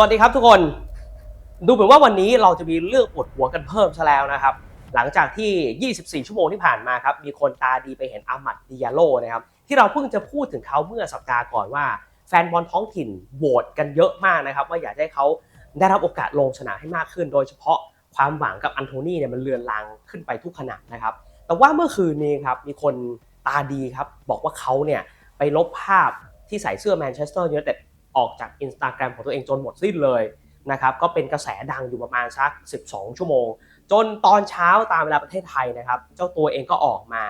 วัสดีครับทุกคน ดูเหมือนว่าวันนี้เราจะมีเรื่องปวดหัวกันเพิ่มซะแล้วนะครับ หลังจากที่ 24 ชั่วโมงที่ผ่านมาครับ มีคนตาดีไปเห็นอามัดดิยาโลนะครับ ที่เราเพิ่งจะพูดถึงเขาเมื่อสัปดาห์ก่อนว่า แฟนบอลท้องถิ่นโหวตกันเยอะมากนะครับ ว่าอยากให้เขาได้รับโอกาสลงสนามให้มากขึ้น โดยเฉพาะความหวังกับอันโทนีเนี่ยมันเลือนลางขึ้นไปทุกขณะนะครับ แต่ว่าเมื่อคืนนี้ครับมีคนตาดีครับบอกว่าเขาเนี่ยไปลบภาพที่ใส่เสื้อแมนเชสเตอร์ยูไนเต็ด ออกจาก Instagram ของตัวเองจนหมดสิ้นเลยนะครับก็เป็นกระแสดังอยู่ประมาณสัก 12 ชั่วโมง จนตอนเช้าตามเวลาประเทศไทยนะครับ เจ้าตัวเองก็ออกมา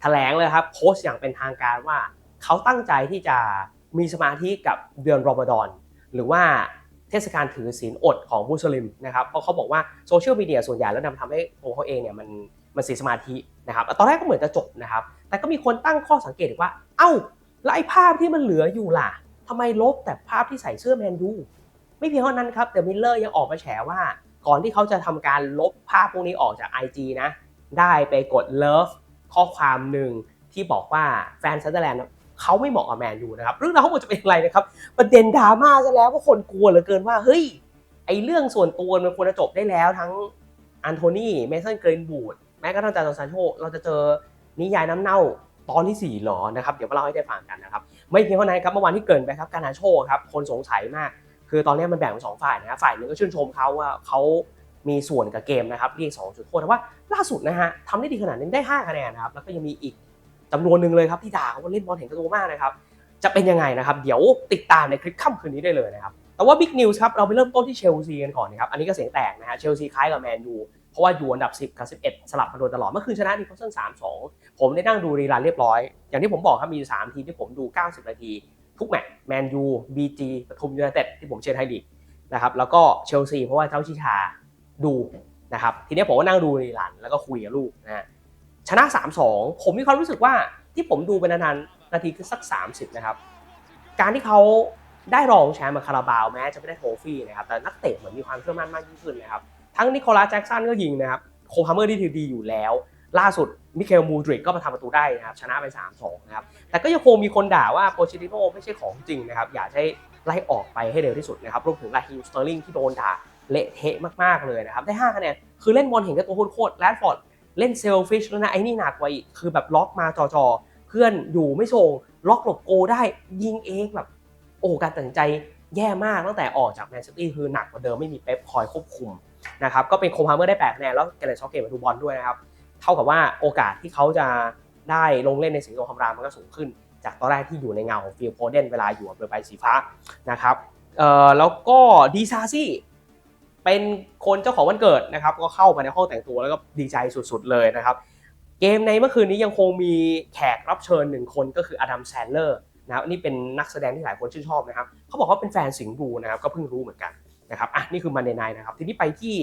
แถลงเลยครับโพสต์อย่างเป็นทางการว่า เขาตั้งใจที่จะมีสมาธิกับเดือนรอมฎอนหรือว่าเทศกาลถือศีลอดของมุสลิมนะครับเพราะเขาบอกว่าโซเชียลมีเดียส่วนใหญ่แล้วนำทำให้ตัวเขาเองเนี่ยมันมันเสียสมาธินะครับตอนแรกก็เหมือนจะจบนะครับ แต่ก็มีคนตั้งข้อสังเกตว่า เอ้าแล้วไอ้ภาพที่มันเหลืออยู่ล่ะ ทำไมลบแต่ภาพที่ใส่เสื้อแมนยูไม่เพียงเท่านั้นครับแต่มิลเลอร์ยังออกมาแฉว่า ก่อนที่เขาจะทำการลบภาพพวกนี้ออกจาก IG นะ ได้ไปกดเลิฟข้อความหนึ่งที่บอกว่าแฟนซันเดอร์แลนด์เขาไม่เหมาะกับแมนยูนะครับเรื่องราวทั้งหมดจะเป็นอะไรนะครับประเด็นดราม่าซะแล้วว่าคนกลัวเหลือเกินว่าเฮ้ยไอเรื่องส่วนตัวมันควรจะจบได้แล้วทั้งอันโทนีเมสันเกรนบูดแม้กระทั่งจาร์นซานโชเราจะเจอนิยายน้ำเน่าตอนที่4หรอนะครับ เดี๋ยวมาเล่าให้ได้ฟังกันนะครับ ไม่เพียงเท่านั้นครับเมื่อวานที่เกินไปครับการนาโชครับคนสงสัยมาก คือตอนนี้มันแบ่งเป็นสองฝ่ายนะฝ่ายหนึ่งก็ชื่นชมเขาว่าเขามีส่วนกับเกมนะครับเรียก2จุดโทษแต่ว่าล่าสุดนะฮะทำได้ดีขนาดนี้ได้ 5 คะแนนนะครับแล้วก็ยังมีอีกจำนวนหนึ่งเลยครับที่ด่าเขาว่าเล่นบอลเห็นกระตัวมากนะครับจะเป็นยังไงนะครับเดี๋ยวติดตามในคลิปค่ำคืนนี้ได้เลยนะครับแต่ว่าบิ๊กนิวส์ครับเราไปเริ่มต้นที่เชลซีกันก่อนนะครับอันนี้ก็เสียงแตกนะฮะเชลซีคล้ายกับแมนยู เพราะว่าอยู่อันดับ 10 กับ 11 สลับมาโดยตลอด เมื่อคืนชนะนิโคลสัน3-2 ผมได้นั่งดูรีลันเรียบร้อย อย่างที่ผมบอกครับมี 3 ทีมที่ผมดู 90 นาที ทุกแมตช์แมนยูบีจีปทุมยูไนเต็ดที่ผมเชียร์ไทยลีกนะครับแล้วก็เชลซีเพราะว่าเจ้าชิชาดูนะครับทีนี้ผมก็นั่งดูรีลันแล้วก็คุยกับลูกนะฮะชนะ 3-2 ผมมีความรู้สึกว่าที่ผมดูไปนานๆนาทีคือสัก 30 นะครับ การที่เขาได้รองแชมป์มาคาราบาวแม้จะไม่ได้โทฟี่นะครับแต่นักเตะเหมือนมีความเชื่อมั่นมากยิ่งขึ้นนะครับ ทั้งนิโคลัสแจ็กสันก็ยิงนะครับโคลฮาร์เมอร์ที่ถือดีอยู่แล้ว ล่าสุดมิเคลมูดริกก็มาทำประตูได้นะครับชนะไป 3-2 นะครับ แต่ก็ยังคงมีคนด่าว่าโปชิติโนไม่ใช่ของจริงนะครับ อยากให้ไล่ออกไปให้เร็วที่สุดนะครับรวมถึงลาฮิมสเตอร์ลิงที่โดนด่าเละเทะมากๆเลยนะครับ ได้ 5 คะแนน คือเล่นบอลเห็นกับตัวโคตรแรดฟอร์ดเล่นเซลฟิชแล้วนะ ไอ้นี่หนักกว่าอีก คือแบบล็อกมาจอๆ เพื่อนอยู่ไม่ส่งล็อกหลบโกได้ยิงเองแบบ โอ้การตัดสินใจแย่มากตั้งแต่ออกจากแมนซิตี้คือหนักกว่าเดิมไม่มีเป๊ปคอยควบคุม นะครับก็เป็นโคมฮาร์เมอร์ได้8คะแนนแล้วแกเรตช็อกเกตมาดูบอลด้วยนะครับเท่ากับว่าโอกาสที่เขาจะได้ลงเล่นในสิงโตคำรามมันก็สูงขึ้น จากตอนแรกที่อยู่ในเงาของฟิลโพเดนเวลาอยู่กับเรือใบสีฟ้านะครับเอ่อแล้วก็ดีซาซี่เป็นคนเจ้าของวันเกิดนะครับก็เข้าไปในห้องแต่งตัวแล้วก็ดีใจสุดๆเลยนะครับเกมในเมื่อคืนนี้ยังคงมีแขกรับเชิญหนึ่งคนก็คืออดัมแซนเลอร์นะครับนี่เป็นนักแสดงที่หลายคนชื่นชอบนะครับเขาบอกว่าเป็นแฟนสิงห์บลูนะครับก็เพิ่งรู้เหมือนกัน นะครับอะนี่คือมันเดนนนะครับ ทีนี้ไปที่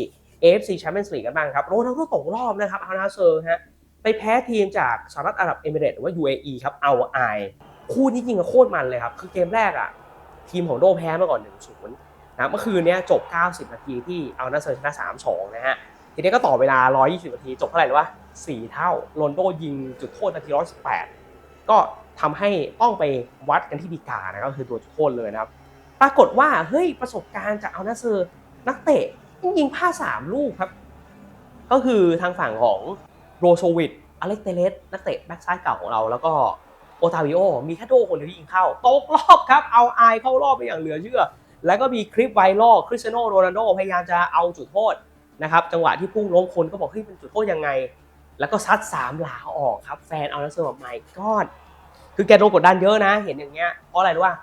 AFC Champions League กันบ้างครับโรนัลโดตกรอบนะครับอานาเซอร์ฮะไปแพ้ทีมจากสหรัฐอาหรับเอมิเรตส์หรือว่า UAE ครับเอาไอคู่นี้ยิงโคตรมันเลยครับ คือเกมแรกอะทีมของโดแพ้มาก่อน1-0นะเมื่อคืนเนี้ยจบ 90 นาทีที่เอานาเซอร์ชนะ3-2 นะฮะทีนี้ก็ต่อเวลา 120 นาที จบเท่าไหร่รู้ป่ะ4เท่าโรนโดยิงจุดโทษนาที 118 ก็ทำให้ต้องไปวัดกันที่ดีกานะก็คือตัวจุดโทษเลยนะครับ ปรากฏว่าเฮ้ยประสบการณ์จากเอานาเซอร์นักเตะยิงพลาดสามลูกครับ ก็คือทางฝั่งของโรโซวิดอเล็กเตเลสนักเตะแบ็กซ้ายเก่าของเรา แล้วก็โอตาวิโอ มีแค่โดคนเดียวที่ยิงเข้าตกรอบครับ เอาอายเข้ารอบไปอย่างเหลือเชื่อ แล้วก็มีคลิปไวรัลคริสเตียโนโรนัลโดพยายามจะเอาจุดโทษนะครับจังหวะที่พุ่งล้มคนก็บอกเฮ้ยเป็นจุดโทษยังไง แล้วก็ซัดสามหลาออกครับแฟนเอาแล้วเซอร์แบบไม่กอดคือแกโดนกดดันเยอะนะ เห็นอย่างเงี้ยเพราะอะไรรู้ป่ะ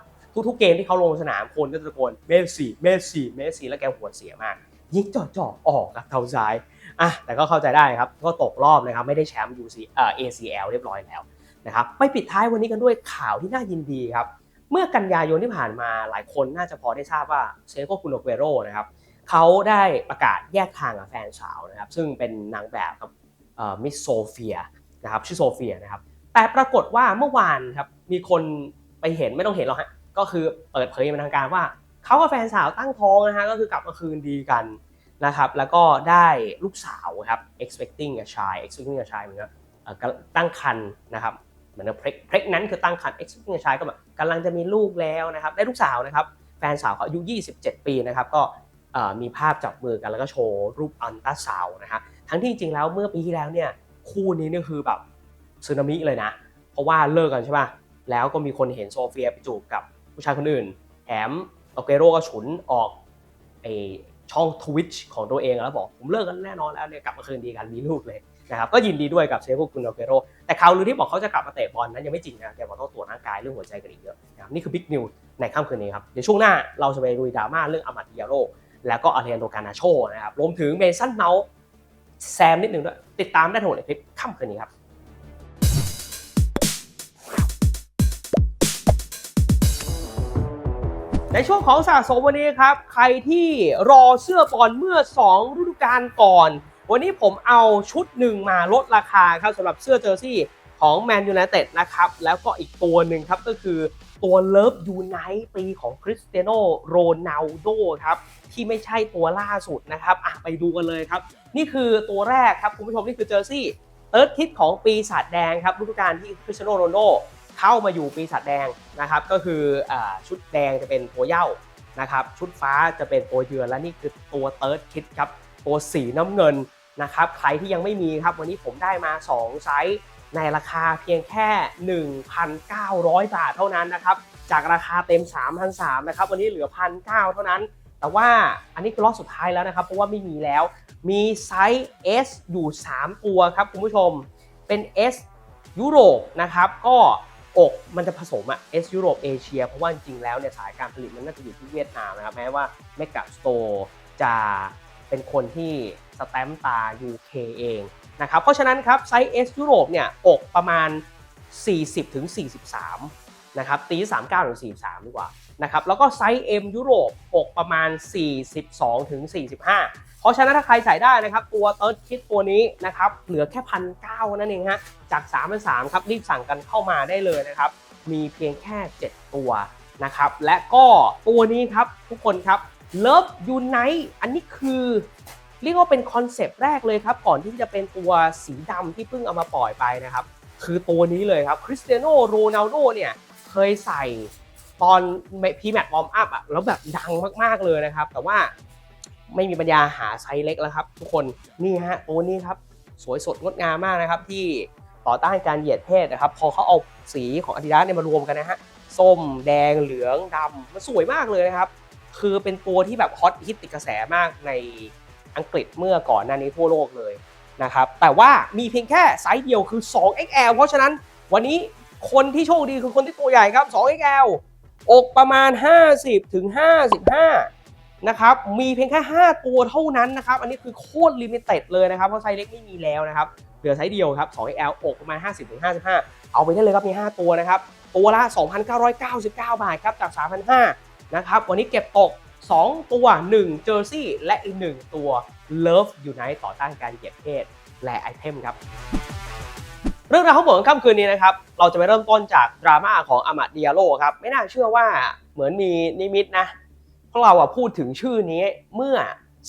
ทุกๆเกมที่เขาลงสนามคนก็จะตะโกนเมสซี่เมสซี่เมสซี่แล้วแกหัวเสียมาก ยิงจ่อๆออกกับเท้าซ้ายอะแต่ก็เข้าใจได้ครับก็ตกรอบนะครับไม่ได้แชมป์ UC เอ่อ ACL เรียบร้อยแล้วนะครับไปปิดท้ายวันนี้กันด้วยข่าวที่น่ายินดีครับเมื่อกันยายนที่ผ่านมาหลายคนน่าจะพอได้ทราบว่าเซโกคุโนเกโรนะครับเขาได้ประกาศแยกทางกับแฟนสาวนะครับซึ่งเป็นนางแบบครับมิสโซเฟียนะครับชื่อโซเฟียนะครับแต่ปรากฏว่าเมื่อวานครับมีคนไปเห็นไม่ต้องเห็นหรอกฮะ ก็คือเปิดเผยเป็นทางการว่าเขากับแฟนสาวตั้งท้องนะฮะก็คือกลับมาคืนดีกันนะครับแล้วก็ได้ลูกสาวครับ expecting a child expecting a child เหมือนกับเอ่อตั้งครรภ์นะครับเหมือนกับ preg- pregnant คือตั้งครรภ์ expecting a child ก็แบบกำลังจะมีลูกแล้วนะครับได้ลูกสาวนะครับแฟนสาวเขาอายุ 27 ปีนะครับก็มีภาพจับมือกันแล้วก็โชว์รูปอันตราซาวนะฮะทั้งที่จริงๆแล้วเมื่อปีที่แล้วเนี่ยคู่นี้เนี่ยคือแบบสึนามิเลยนะ เพราะว่าเลิกกันใช่ป่ะแล้วก็มีคนเห็นโซเฟียไปจูบกับ ผู้ชายคนอื่น แถมโอเกโรก็ฉุนออกไอช่องทวิชของตัวเองแล้วบอก ผมเลิกกันแน่นอนแล้วเนี่ยกลับมาคืนดีกันมีลูกเลยนะครับก็ยินดีด้วยกับเซฟูกุนโอเกโรแต่ข่าวลือที่บอกเขาจะกลับมาเตะบอลนั้นยังไม่จริงนะแกบอกต้องตรวจร่างกายเรื่องหัวใจกันอีกเยอะนะครับนี่คือบิ๊กนิวในค่ำคืนนี้ครับเดี๋ยวช่วงหน้าเราจะไปลุยดราม่าเรื่องอามาดิยาโรแล้วก็อาเรียนโดกานาโชนะครับรวมถึงเมสันเมาส์แซมนิดหนึ่งด้วยติดตามได้ทั้งหมดในคลิปค่ำคืนนี้ครับ ในช่วงของสะสมวันนี้ครับ ใครที่รอเสื้อบอลเมื่อ 2 ฤดูกาลก่อน วันนี้ผมเอาชุดหนึ่งมาลดราคาครับสำหรับเสื้อเจอร์ซี่ของแมนยู i นเต็ดนะครับ แล้วก็อีกตัวหนึ่งครับก็คือตัวเลิฟยูไนต์ปีของคริสเตียโนโรนัลโดครับ ที่ไม่ใช่ตัวล่าสุดนะครับอะไปดูกันเลยครับ นี่คือตัวแรกครับ คุณผู้ชมนี่คือเจอร์ซี่เติร์ดคิดของปีศาจแดงครับฤดูกาลที่คริสเตียโนโรนัลโด เข้ามาอยู่ปีศาจแดงนะครับ ก็คืออชุดแดงจะเป็นตัวเย้านะครับ ชุดฟ้าจะเป็นตัวเยือนและนี่คือตัวเติร์ดคิดครับตัวสีน้ำเงินนะครับ ใครที่ยังไม่มีครับ วันนี้ผมได้มา 2 ไซส์ในราคาเพียงแค่ 1,900 บาทเท่านั้นนะครับ จากราคาเต็ม 3,300นะครับ วันนี้เหลือ 1,900 เท่านั้น แต่ว่าอันนี้คือรอบสุดท้ายแล้วนะครับ เพราะว่าไม่มีแล้ว มีไซส์ S อยู่ 3 ตัวครับคุณผู้ชม เป็น S ยุโรปนะครับ ก็ อกมันจะผสมอะเอสยุโรปเอเชียเพราะว่าจริงแล้วเนี่ยสายการผลิตมันน่าจะอยู่ที่เวียดนามนะครับแม้ว่าเมกะสโตร์จะเป็นคนที่สแตมป์ตา UK เองนะครับเพราะฉะนั้นครับไซส์ S ยุโรปเนี่ยอกประมาณ 40ถึง43นะครับตี39ถึง43 ดีกว่านะครับแล้วก็ไซส์ M ยุโรปอกประมาณ 42ถึง45 เพราะฉะนั้นถ้าใครใส่ได้นะครับ ตัวเติร์ดคิดตัวนี้นะครับเหลือแค่พันเก้านั่นเองฮะจาก3 3 0 0ครับรีบสั่งกันเข้ามาได้เลยนะครับมีเพียงแค่ 7 ตัวนะครับและก็ตัวนี้ครับทุกคนครับ Love Unite อันนี้คือเรียกว่าเป็นคอนเซปต์แรกเลยครับ ก่อนที่จะเป็นตัวสีดำที่เพิ่งเอามาปล่อยไปนะครับ คือตัวนี้เลยครับคริสเตียโนโรนัลโดเนี่ยเคยใส่ตอนพีแมตวอร์มอัพอะแล้วแบบดังมากๆเลยนะครับ แต่ว่า ไม่มีปัญญาหาไซส์เล็กแล้วครับ ทุกคนนี่ฮะตัวนี้ครับสวยสดงดงามมากนะครับ ที่ต่อต้านการเหยียดเพศนะครับ พอเขาเอาสีของ Adidas เนี่ยมารวมกันนะฮะส้มแดงเหลืองดำมันสวยมากเลยนะครับ คือเป็นตัวที่แบบฮอตฮิตติดกระแสมากในอังกฤษเมื่อก่อนหน้านี้ทั่วโลกเลยนะครับ แต่ว่ามีเพียงแค่ไซส์เดียวคือ 2XL เพราะฉะนั้นวันนี้คนที่โชคดีคือคนที่ตัวใหญ่ครับ 2XL อกประมาณ 50ถึง55 นะครับ มีเพียงแค่ 5 ตัวเท่านั้นนะครับ อันนี้คือโคตรลิมิเต็ดเลยนะครับ เพราะไซส์เล็กไม่มีแล้วนะครับ เหลือไซส์เดียวครับ 2XL อกประมาณ 50-55 เอาไปได้เลยครับ มี 5 ตัวนะครับ ตัวละ 2,999 บาทครับ จาก 3,500นะครับ วันนี้เก็บตก 2 ตัว 1 เจอร์ซี่ และอีก 1 ตัว Love Unite ต่อต้านการเหยียดเพศ และไอเทมครับ เรื่องราวทั้งหมดของค่ำคืนนี้นะครับ เราจะไปเริ่มต้นจากดราม่าของอามาดิยโลครับ ไม่น่าเชื่อว่าเหมือนมีนิมิตนะ เพราะเราอะพูดถึงชื่อนี้เมื่อ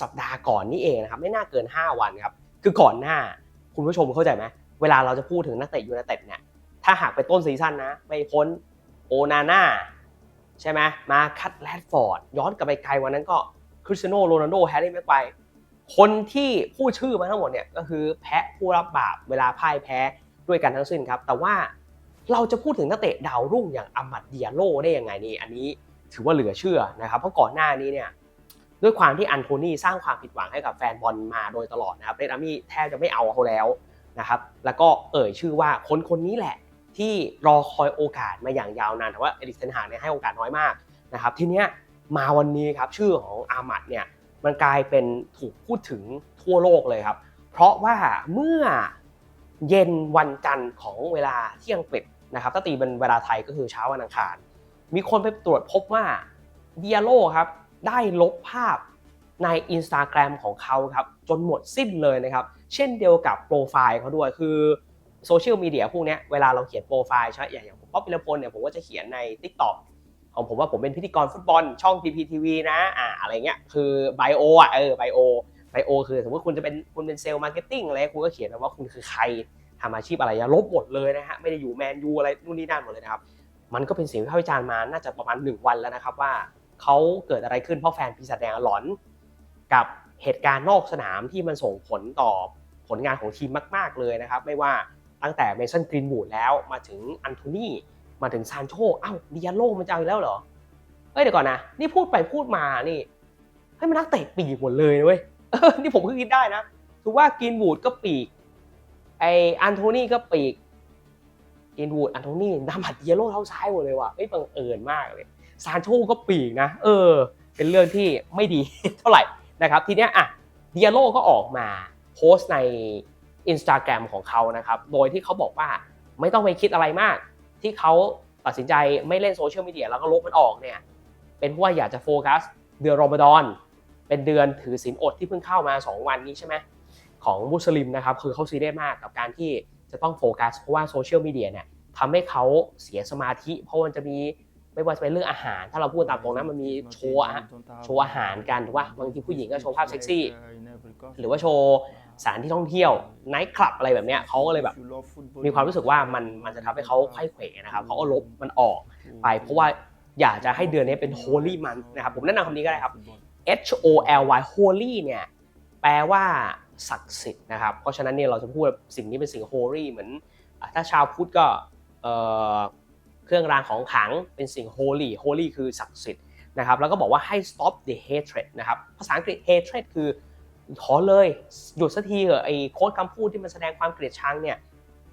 สัปดาห์ก่อนนี่เองนะครับไม่น่าเกิน 5 วันครับคือก่อนหน้าคุณผู้ชมเข้าใจไหมเวลาเราจะพูดถึงนักเตะยูไนเต็ดเนี่ยถ้าหากไปต้นซีซั่นนะ ไม่พ้นโอนาน่าใช่ไหมมาคัตแรดฟอร์ดย้อนกลับไปไกลวันนั้นก็คริสเตียโนโรนัลโดแฮร์รี่แม็กไกคนที่พูดชื่อมาทั้งหมดเนี่ยก็คือแพ้ผู้รับบาปเวลาพ่ายแพ้ด้วยกันทั้งสิ้นครับ แต่ว่าเราจะพูดถึงนักเตะดาวรุ่งอย่างอามัดเดียโลได้ยังไงนี่อันนี้ ถือว่าเหลือเชื่อนะครับเพราะก่อนหน้านี้เนี่ยด้วยความที่อันโทนี่สร้างความผิดหวังให้กับแฟนบอลมาโดยตลอดนะครับเรดอามี่แทบจะไม่เอาเขาแล้วนะครับแล้วก็เอ่ยชื่อว่าคนคนนี้แหละที่รอคอยโอกาสมาอย่างยาวนานแต่ว่าเอริกเซนฮาเนี่ยให้โอกาสน้อยมากนะครับทีเนี้ยมาวันนี้ครับชื่อของอามัดเนี่ยมันกลายเป็นถูกพูดถึงทั่วโลกเลยครับ เพราะว่าเมื่อเย็นวันจันทร์ของเวลาที่อังกฤษนะครับถ้าตีเป็นเวลาไทยก็คือเช้าวันอังคาร มีคนไปตรวจพบว่าเดียโลครับได้ลบภาพใน Instagram ของเขาครับจนหมดสิ้นเลยนะครับ เช่นเดียวกับโปรไฟล์เขาด้วยคือโซเชียลมีเดียพวกนี้เวลาเราเขียนโปรไฟล์ใช่ไหมอย่างอย่างผมป๊อปปิลพลเนี่ยผมก็จะเขียนใน TikTok ของผมว่าผมเป็นพิธีกรฟุตบอลช่อง PPTV นะอ่าอะไรเงี้ยคือไบโออะเออไบโอไบโอคือสมมติคุณจะเป็นคุณเป็นเซลล์มาร์เก็ตติ้งอะไรคุณก็เขียนว่าคุณคือใครทำอาชีพอะไรอย่าลบหมดเลยนะฮะไม่ได้อยู่แมนยูอะไรนู่นนี่นั่นหมดเลยนะครับ มันก็เป็นเสียงวิพากษ์วิจารณ์มาน่าจะประมาณ 1 วันแล้วนะครับว่าเขาเกิดอะไรขึ้นเพราะแฟนปีศาจแดงหลอน กับเหตุการณ์นอกสนามที่มันส่งผลต่อผลงานของทีมมาก ๆเลยนะครับ ไม่ว่าตั้งแต่เมสันกรีนบูดแล้วมาถึงอันโทนีมาถึงซานโชอ้าวดิอาโลมันจะเอาอีกแล้วเหรอเอ้ยเดี๋ยวก่อนนะนี่พูดไปพูดมานี่ให้ยมันนักเตะปีกหมดเลยนะเว้ยนี่ผมก็คิดได้นะถือว่ากรีนบูดก็ปีกไออันโทนี่ก็ปีก กรีนบูดอันโทนีดามัดเยโร่เท้าซ้ายหมดเลยว่ะเอ้ยบังเอิญมากเลยซานโชก็ปีกนะ เออ เป็นเรื่องที่ไม่ดีเท่าไหร่นะครับทีเนี้ยอะเดียโลก็ออกมาโพสต์ใน Instagram ของเขานะครับ โดยที่เขาบอกว่าไม่ต้องไปคิดอะไรมาก ที่เขาตัดสินใจไม่เล่นโซเชียลมีเดียแล้วก็ลบมันออกเนี่ย เป็นเพราะว่าอยากจะโฟกัสเดือนรอมฎอน เป็นเดือนถือศีลอดที่เพิ่งเข้ามา 2 วันนี้ใช่ไหมของมุสลิมนะครับ คือเขาซีเรียสมากกับการที่ จะต้องโฟกัสเพราะว่าโซเชียลมีเดียเนี่ยทำให้เขาเสียสมาธิ เพราะมันจะมีไม่ว่าจะเป็นเรื่องอาหาร ถ้าเราพูดตามตรงนั้นมันมีโชว์อะโชว์อาหารกันถูกป่ะบางทีผู้หญิงก็โชว์ภาพเซ็กซี่ หรือว่าโชว์สถานที่ท่องเที่ยวไนท์คลับอะไรแบบเนี้ยเขาก็เลยแบบมีความรู้สึกว่ามันมันจะทำให้เขาไข้เขวนะครับเขาก็ลบมันออกไป เพราะว่าอยากจะให้เดือนนี้เป็น holy month นะครับผมแนะนำคำนี้ก็ได้ครับ H O L Y holy เนี่ยแปลว่า ศักดิ์สิทธิ์นะครับ เพราะฉะนั้นเนี่ยเราจะพูดสิ่งนี้เป็นสิ่ง holy เหมือนถ้าชาวพุทธก็เเครื่องรางของขลังเป็นสิ่ง holy holy คือศักดิ์สิทธิ์นะครับแล้วก็บอกว่าให้ stop the hatred นะครับภาษาอังกฤษ hatred คือขอเลยหยุดสักทีเหอะไอ้โค้ดคำพูดที่มันแสดงความเกลียดชังเนี่ย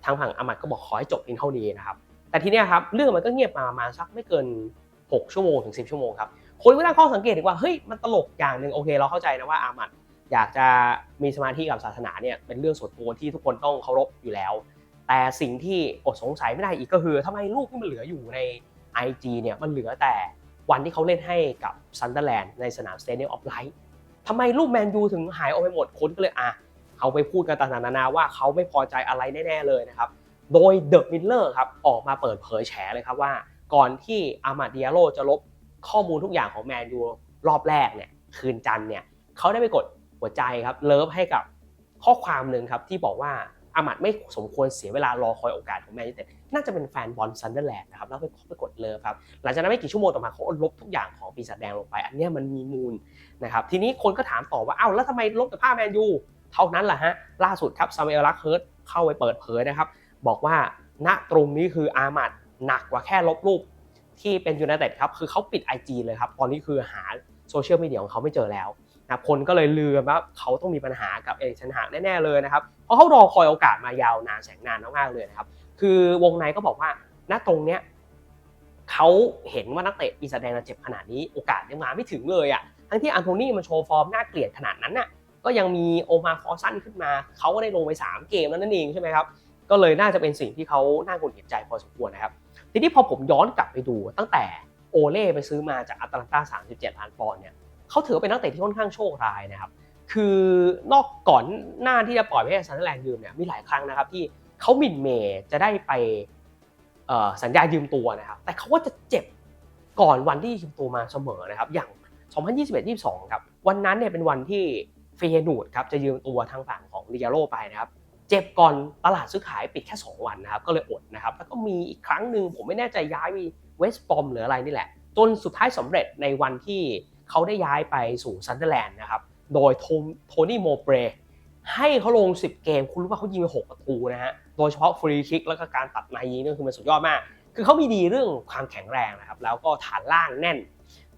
ทางฝั่งอามัดก็บอกขอให้จบเพียงเท่านี้นะครับแต่ทีเนี้ยครับเรื่องมันก็เงียบมาประมาณสักไม่เกิน 6 ชั่วโมงถึง 10 ชั่วโมงครับคนก็ตั้งข้อสังเกตดีกว่าเฮ้ยมันตลกอย่างหนึ่งโอเค เราเข้าใจนะว่าอามัด อยากจะมีสมาธิกับศาสนาเนี่ยเป็นเรื่องส่วนตัวที่ทุกคนต้องเคารพอยู่แล้ว แต่สิ่งที่อดสงสัยไม่ได้อีกก็คือทำไมรูปที่มันเหลืออยู่ใน IG เนี่ยมันเหลือแต่วันที่เขาเล่นให้กับซันเดอร์แลนด์ในสนาม Stadium of Light ทำไมรูปแมนยูถึงหายออกไปหมดคนก็เลยอะเอาไปพูดกันต่างๆนานาว่าเขาไม่พอใจอะไรแน่ๆเลยนะครับ โดยเดอะมิลเลอร์ครับออกมาเปิดเผยแฉเลยครับว่า ก่อนที่อามาดิอาโลจะลบข้อมูลทุกอย่างของแมนยูรอบแรกเนี่ยคืนจันเนี่ยเขาได้ไปกด หัวใจครับเลิฟให้กับข้อความหนึ่งครับที่บอกว่าอามัดไม่สมควรเสียเวลารอคอยโอกาสของแมนยูเต็ดน่าจะเป็นแฟนบอลซันเดอร์แลนด์นะครับแล้วไปไปกดเลิฟครับหลังจากนั้นไม่กี่ชั่วโมงต่อมาเขาลบทุกอย่างของปีศาจแดงลงไป อันนี้มันมีมูลนะครับทีนี้คนก็ถามต่อว่าเอ้าแล้วทำไมลบแต่ภาแมนยูเท่านั้นแหละฮะล่าสุดครับซามูเอลลักเฮิร์ตเข้าไปเปิดเผยนะครับบอกว่าณตรงนี้คืออามัดหนักกว่าแค่ลบรูปที่เป็นยู i นเต็ดครับคือเขาปิด IG เลยครับตอนนี้คือหาโซเชียลมีเดียของเขาไม่เจอแล้ว นะคนก็เลยลือว่าเขาต้องมีปัญหากับเอริกเทนหากแน่ๆเลยนะครับเพราะเขารอคอยโอกาสมายาวนานแสนนานมากๆเลยนะครับคือวงในก็บอกว่าณตรงเนี้ยเขาเห็นว่านักเตะปีศาจแดงเจ็บขนาดนี้โอกาสยังมาไม่ถึงเลยอะทั้งที่อันโทนี่มันโชว์ฟอร์มน่าเกลียดขนาดนั้นน่ะก็ยังมีโอมาฟอร์ซันขึ้นมา เขาก็ได้ลงไปสามเกมแล้วนั่นเองใช่ไหมครับก็เลยน่าจะเป็นสิ่งที่เขาน่าหงุดหงิดใจพอสมควรนะครับทีนี้พอผมย้อนกลับไปดูตั้งแต่โอเล่ไปซื้อมาจากอัตแลนตา37 ล้านปอนด์เนี่ย เขาถือว่าเป็นนักเตะที่ค่อนข้างโชคร้ายนะครับ คือนอกก่อนหน้าที่จะปล่อยให้ซันเดอร์แลนด์ยืมเนี่ยมีหลายครั้งนะครับที่เขาหมินเมย์จะได้ไปสัญญายืมตัวนะครับ แต่เขาว่าจะเจ็บก่อนวันที่ยืมตัวมาเสมอนะครับ อย่าง 2021-22 ครับ วันนั้นเนี่ยเป็นวันที่เฟยนูดครับจะยืมตัวทางฝั่งของลิยาโรไปนะครับ เจ็บก่อนตลาดซื้อขายปิดแค่ 2 วันนะครับ ก็เลยอดนะครับ แล้วก็มีอีกครั้งหนึ่งผมไม่แน่ใจย้ายมีเวสต์บอมหรืออะไรนี่แหละ จนสุดท้ายสำเร็จในวันที่ เขาได้ย้ายไปสู่ซันเดอร์แลนด์นะครับ โดยโทนี่โมเบรให้เขาลง 10 เกม คุณรู้ว่าเขายิงไป 6 ประตูนะฮะ โดยเฉพาะฟรีคิกแล้วก็การตัดมายิงนี่คือมันสุดยอดมาก คือเขามีดีเรื่องความแข็งแรงนะครับ แล้วก็ฐานล่างแน่น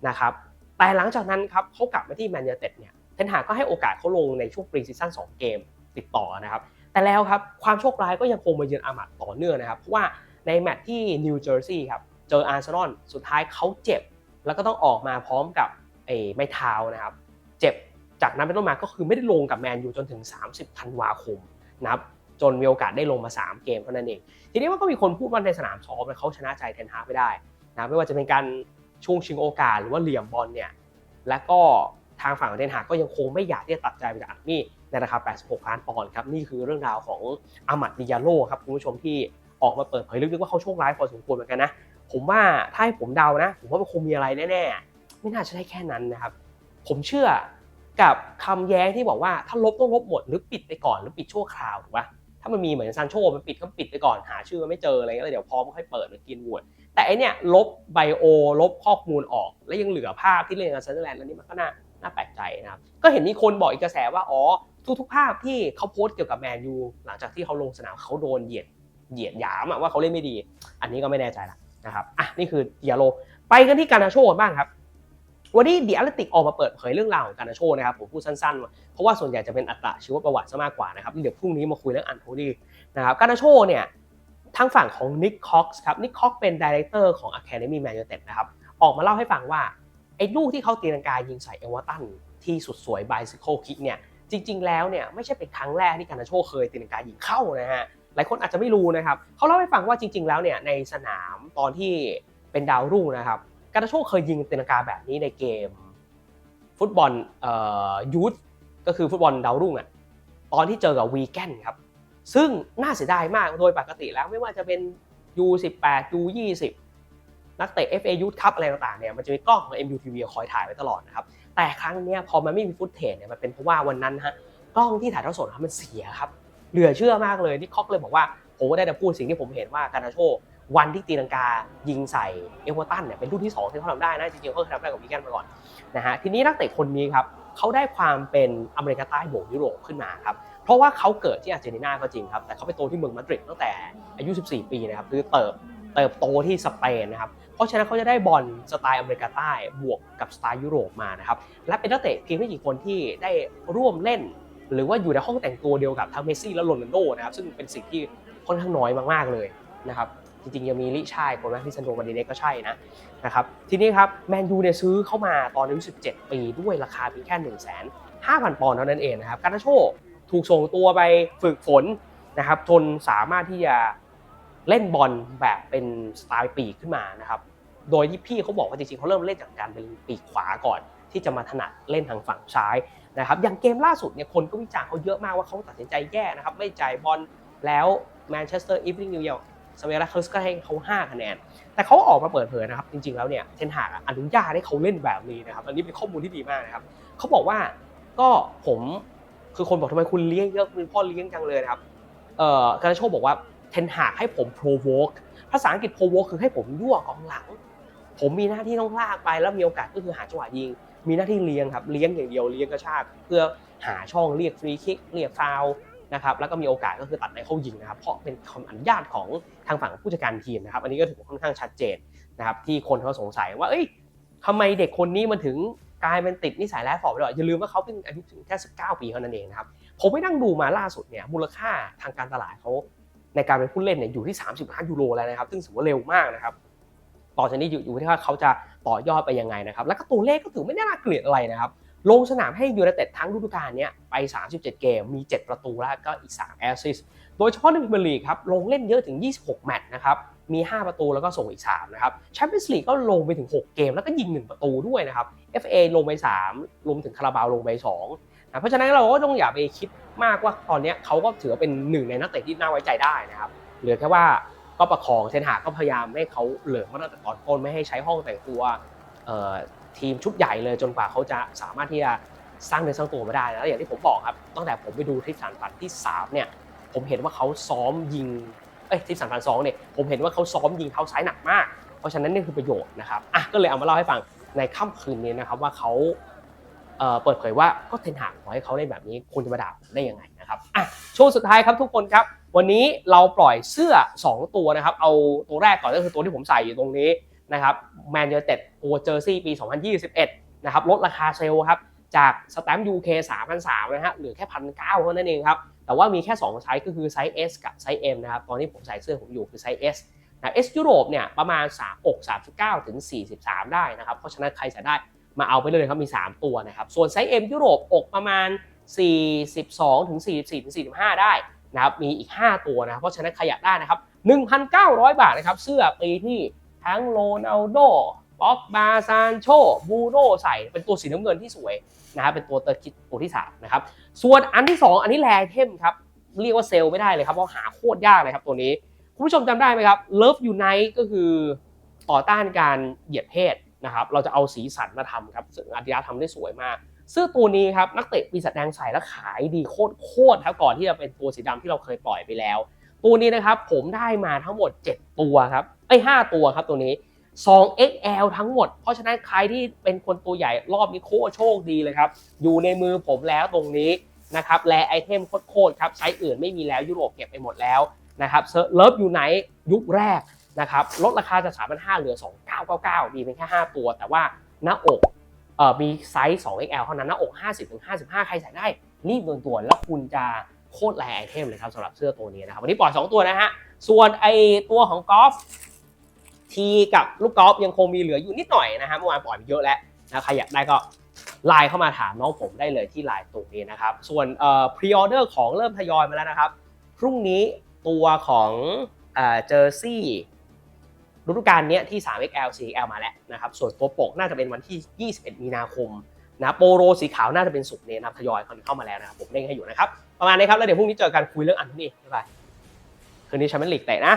นะครับ แต่หลังจากนั้นครับเขากลับมาที่แมนยูเต็ดเนี่ย เทนหาก็ให้โอกาสเขาลงในช่วงปรีซีซั่น2 เกมติดต่อนะครับ แต่แล้วครับความโชคร้ายก็ยังคงมาเยือนอามัดต่อเนื่องนะครับ เพราะว่าในแมตช์ที่นิวเจอร์ซีย์ครับ เจออาร์เซนอล สุดท้ายเขาเจ็บ แล้วก็ต้องออกมาพร้อมกับ ไอ้ไม้เท้านะครับ เจ็บจากนั้นเป็นต้นมาก็คือไม่ได้ลงกับแมนยูจนถึง 30ธันวาคมนะครับจนมีโอกาสได้ลงมา 3 เกมเท่านั้นเอง ทีนี้มันก็มีคนพูดว่าในสนามซ้อมเขาชนะใจเทนฮาไม่ได้นะไม่ว่าจะเป็นการช่วงชิงโอกาสหรือว่าเหลี่ยมบอลเนี่ยและก็ทางฝั่งของเทนฮากก็ยังคงไม่อยากที่จะตัดใจไปจากอาร์มี่ในราคา 86 ล้านปอนด์ครับนี่คือเรื่องราวของอามัดดิยาโลครับคุณผู้ชมที่ออกมาเปิดเผยลึกๆว่าเขาโชคร้ายพอสมควรเหมือนกันนะผมว่าถ้าให้ผมเดานะ ผมว่ามันคงมีอะไรแน่ๆ ไม่น่าจะได้แค่นั้นนะครับ ผมเชื่อกับคำแย้งที่บอกว่าถ้าลบต้องลบหมดหรือปิดไปก่อนหรือปิดชั่วคราวถูกปะถ้ามันมีเหมือนซานโชมันปิดก็ปิดไปก่อนหาชื่อมันไม่เจออะไรเงี้ยแล้วเดี๋ยวพร้อมค่อยเปิดหรือกินวดแต่ไอเนี่ยลบไบโอลบข้อมูลออก แล้วยังเหลือภาพที่เล่นกับซันเดอร์แลนด์แล้วนี่มันก็น่าน่าแปลกใจนะครับก็เห็นมีคนบอกอีกกระแสว่าอ๋อทุกๆภาพที่เขาโพสต์เกี่ยวกับแมนยูหลังจากที่เขาลงสนามเขาโดนเหยียดเหยียดหยามว่าเขาเล่นไม่ดี อันนี้ก็ไม่แน่ใจละนะครับอะนี่คือเดียโล ไปกันที่การนาโชบ้างครับ วันนี้เดียร์ติกออกมาเปิดเผยเรื่องราวของการนาโชนะครับผมพูดสั้นๆ เพราะว่าส่วนใหญ่จะเป็นอัตราชีวประวัติซะมากกว่านะครับเดี๋ยวพรุ่งนี้มาคุยเรื่องอันโทนี่นะครับการนาโชเนี่ยทางฝั่งของนิกคอกส์ครับนิกคอกเป็นดีเรคเตอร์ของ Academy Man United นะครับออกมาเล่าให้ฟังว่าไอ้ลูกที่เขาตีลังกายิงใส่เอเวอร์ตันที่สุดสวยไบซิเคิลคิกเนี่ยจริง ๆ แล้วเนี่ยไม่ใช่เป็นครั้งแรกที่การนาโชเคยตีลังกายิงเข้านะฮะหลายคนอาจจะไม่รู้นะครับเขาเล่าให้ฟังว่าจริง ๆ แล้วเนี่ยในสนามตอนที่เป็นดาวรุ่งนะครับ การาโชเคยยิงตีลังกาแบบนี้ในเกม ฟุตบอลยูทก็คือฟุตบอลดาวรุ่งอะตอนที่เจอกับวีแกนครับ ซึ่งน่าเสียดายมากโดยปกติแล้วไม่ว่าจะเป็น U18 U20 นักเตะ FA Youth Cup อะไรต่างๆเนี่ยมันจะมีกล้องของ MUTV คอยถ่ายไว้ตลอดนะครับ แต่ครั้งนี้พอมันไม่มีฟุตเทจเนี่ยมันเป็นเพราะว่าวันนั้นฮะกล้องที่ถ่ายทอดสดมันเสียครับเหลือเชื่อมากเลยนี่คอกเลยบอกว่าผมก็ได้แต่พูดสิ่งที่ผมเห็นว่าการาโช วันที่ตีลังกายิงใส่เอเวอร์ตันเนี่ยเป็นรุ่นที่2ที่เขาทำได้นะจริงๆเขาทำได้กับวีแกนมาก่อนนะฮะทีนี้นักเตะคนนี้ครับเขาได้ความเป็นอเมริกาใต้บวกยุโรปขึ้นมาครับเพราะว่าเขาเกิดที่อาร์เจนตินาก็จริงครับแต่เขาไปโตที่เมืองมาดริดตั้งแต่อายุ 14 ปีนะครับคือเติบเติบโตที่สเปนนะครับเพราะฉะนั้นเขาจะได้บอลสไตล์อเมริกาใต้บวกกับสไตล์ยุโรปมานะครับและเป็นนักเตะเพียงไม่กี่คนที่ได้ร่วมเล่น หรือว่าอยู่ในห้องแต่งตัวเดียวกับทั้งเมสซี่และโรนัลโดนะครับซึ่งเป็นสิ่งที่ค่อนข้างน้อยมากๆเลยนะครับ จริงๆ ยังมีลิชายคนแรกที่ซันโดวันดีเน็กก็ใช่นะนะครับทีนี้ครับแมนยูเนี่ยซื้อเข้ามาตอนอายุ 17 ปีด้วยราคาเพียงแค่ 1 5 0 0 0 ปอนด์เท่านั้นเองนะครับการนาโชถูกส่งตัวไปฝึกฝนนะครับจนสามารถที่จะเล่นบอลแบบเป็นสไตล์ปีกขึ้นมานะครับโดยที่พี่เขาบอกว่าจริงๆเขาเริ่มเล่นจากการเป็นปีกขวาก่อน ที่จะมาถนัดเล่นทางฝั่งซ้ายนะครับอย่างเกมล่าสุดเนี่ยคนก็วิจารณ์เขาเยอะมากว่าเขาตัดสินใจแย่นะครับไม่จ่ายบอลแล้วแมนเชสเตอร์อีฟนิงนิวยอร์ก สเวราเคิร์สก็ให้เขา5คะแนน แต่เขาออกมาเปิดเผยนะครับ จริงๆแล้วเนี่ยเทนหากอนุญาตให้เขาเล่นแบบนี้นะครับ อันนี้เป็นข้อมูลที่ดีมากนะครับเขาบอกว่าก็ผมคือคนบอกทำไมคุณเลี้ยงเยอะคุณพ่อเลี้ยงจังเลยนะครับเอ่อการโชคบอกว่าเทนหากให้ผม provoke ภาษาอังกฤษ provoke คือให้ผมยั่วกองหลัง ผมมีหน้าที่ต้องลากไปแล้วมีโอกาสก็คือหาจังหวะยิง มีหน้าที่เลี้ยงครับเลี้ยงอย่างเดียวเลี้ยงกระชากเพื่อหาช่องเรียกฟรีคิกเรียกฟาว นะครับแล้วก็มีโอกาสก็คือตัดในเข้ายิงนะครับเพราะเป็นคำอนุญาตของทางฝั่งผู้จัดการทีมนะครับอันนี้ก็ถือว่าค่อนข้างชัดเจนนะครับที่คนเขาสงสัยว่าเอ้ยทำไมเด็กคนนี้มันถึงกลายเป็นติดนิสัยแร้ฟอร์มไปแล้วอย่าลืมว่าเขาเป็นอายุถึงแค่ 19 ปีเท่านั้นเองนะครับผมไปนั่งดูมาล่าสุดเนี่ยมูลค่าทางการตลาดเขาในการเป็นผู้เล่นเนี่ยอยู่ที่ 30 ล้านยูโรแล้วนะครับ ซึ่งถือว่าเร็วมากนะครับต่อจากนี้อยู่อยู่ที่ว่าเขาจะต่อยอดไปยังไงนะครับ แล้วก็ตัวเลขก็ถือไม่ได้น่าเกลียดอะไรนะครับ ลงสนามให้ยูไนเต็ดทั้งฤดูกาลนี้ไป 37 เกม มี 7 ประตูแล้วก็อีก 3 แอสซิสโดยเฉพาะในพรีเมียร์ลีกครับ ลงเล่นเยอะถึง 26 แมตช์นะครับ มี 5 ประตูแล้วก็ส่งอีก 3 นะครับแชมเปี้ยนส์ลีกก็ลงไปถึง 6 เกมแล้วก็ยิง 1 ประตูด้วยนะครับ FA ลงไป 3 รวมถึงคาราบาวลงไป 2 นะ เพราะฉะนั้นเราก็ต้องอย่าไปคิดมากว่าตอนนี้เขาก็ถือว่าเป็นหนึ่งในนักเตะที่น่าไว้ใจได้นะครับ เหลือแค่ว่าก็ประคองเทนหากก็พยายามให้เขาเหลือมาตั้งแต่ตอนต้นไม่ให้ใช้ห้องแต่งตัว ทีมชุดใหญ่เลยจนกว่าเขาจะสามารถที่จะสร้างเนื้อสร้างตัวมาได้นะแล้วอย่างที่ผมบอกครับตั้งแต่ผมไปดูทิปสารฝันที่3เนี่ยผมเห็นว่าเขาซ้อมยิงเอ้ยทิปสารฝันสองเนี่ยผมเห็นว่าเขาซ้อมยิงเท้าซ้ายหนักมาก เพราะฉะนั้นนี่คือประโยชน์นะครับอะก็เลยเอามาเล่าให้ฟังในค่ำคืนนี้นะครับว่าเขาเปิดเผยว่าก็เทนหากขอให้เขาเล่นแบบนี้คุณจะมาด่าได้ยังไงนะครับอะช่วงสุดท้ายครับทุกคนครับ วันนี้เราปล่อยเสื้อ 2 ตัวนะครับ เอาตัวแรกก่อนก็คือตัวที่ผมใส่อยู่ตรงนี้ นะครับแมนยูเต็ดตัวเจอร์ซี่ปี 2021 นะครับลดราคาเซลล์ครับจากสแตมป์ UK 3,300นะฮะเหลือแค่1,900เท่านั้นเองครับแต่ว่ามีแค่ 2 ไซส์ก็คือไซส์ S กับไซส์ M นะครับตอนที่ผมใส่เสื้อผมอยู่คือไซส์ S นะ S ยุโรปเนี่ยประมาณ3อก39 ถึง 43 ได้นะครับเพราะฉะนั้นใครใส่ได้มาเอาไปเลยครับมี 3 ตัวนะครับส่วนไซส์ M ยุโรปอกประมาณ 42 ถึง 44 ถึง 45 ได้นะครับมีอีก 5 ตัวนะครับเพราะฉะนั้นใครอยากได้นะครับ1,900 บาทนะครับเสื้อปีที่ ทั้งโรนัลโดบ็อกบาซานโชบูโนใส่เป็นตัวสีน้ำเงินที่สวยนะครับเป็นตัวเตอร์คิดตัวที่3นะครับส่วนอันที่ 2 อันนี้แรเทมครับเรียกว่าเซลล์ไม่ได้เลยครับเพราะหาโคตรยากเลยครับตัวนี้ คุณผู้ชมจำได้ไหมครับ Love Unite ก็คือต่อต้านการเหยียดเพศนะครับเราจะเอาสีสันมาทำครับซึ่งอาดิยาทำได้สวยมากเสื้อตัวนี้ครับนักเตะปีศาจแดงใส่แล้วขายดีโคตรโคตรครับก่อนที่จะเป็นตัวสีดำที่เราเคยปล่อยไปแล้ว ตัวนี้นะครับผมได้มาทั้งหมด 7 ตัวครับ ไอ้ย5ตัวครับตัวนี้ 2XL ทั้งหมด เพราะฉะนั้นใครที่เป็นคนตัวใหญ่รอบนี้โคตรโชคดีเลยครับ อยู่ในมือผมแล้วตรงนี้นะครับ แลไอเทมโคตรครับไซส์อื่นไม่มีแล้วยุโรปเก็บไปหมดแล้วนะครับเลิฟอยู่ไหนยุคแรกนะครับลดราคาจาก3,500เหลือ 2,999มีเป็นแค่ 5 ตัว แต่ว่าหน้าอกเอ่อมีไซส์ 2XL เท่านั้นหน้าอก 50-55 ใครใส่ได้รีบด่วนๆแล้วคุณจะโคตรแลไอเทมเลยครับสำหรับเสื้อตัวนี้นะครับวันนี้ปล่อย 2 ตัวนะฮะส่วนไอตัวของกอล์ฟ ทีกับลูกกอล์ฟยังคงมีเหลืออยู่นิดหน่อยนะฮะเมื่อวานปล่อยไปเยอะแล้วนะใครอยากได้ก็ไลน์เข้ามาถามน้องผมได้เลยที่ไลน์ตรงนี้นะครับ ส่วนเอ่อพรีออเดอร์ของเริ่มทยอยมาแล้วนะครับ พรุ่งนี้ตัวของเอ่อเจอร์ซี่ฤดูกาลนี้ที่ 3XL 4XL มาแล้วนะครับ ส่วนตัวปกน่าจะเป็นวันที่ 21 มีนาคมนะโปโรสีขาวน่าจะเป็นสุกร์นี้นะครับทยอยเข้ามาแล้วนะครับผมเร่งให้อยู่นะครับ ประมาณนี้ครับ แล้วเดี๋ยวพรุ่งนี้เจอกันคุยเรื่องอันนี้บ๊ายบายคืนนี้แชมเปี้ยนลีกเตะนะ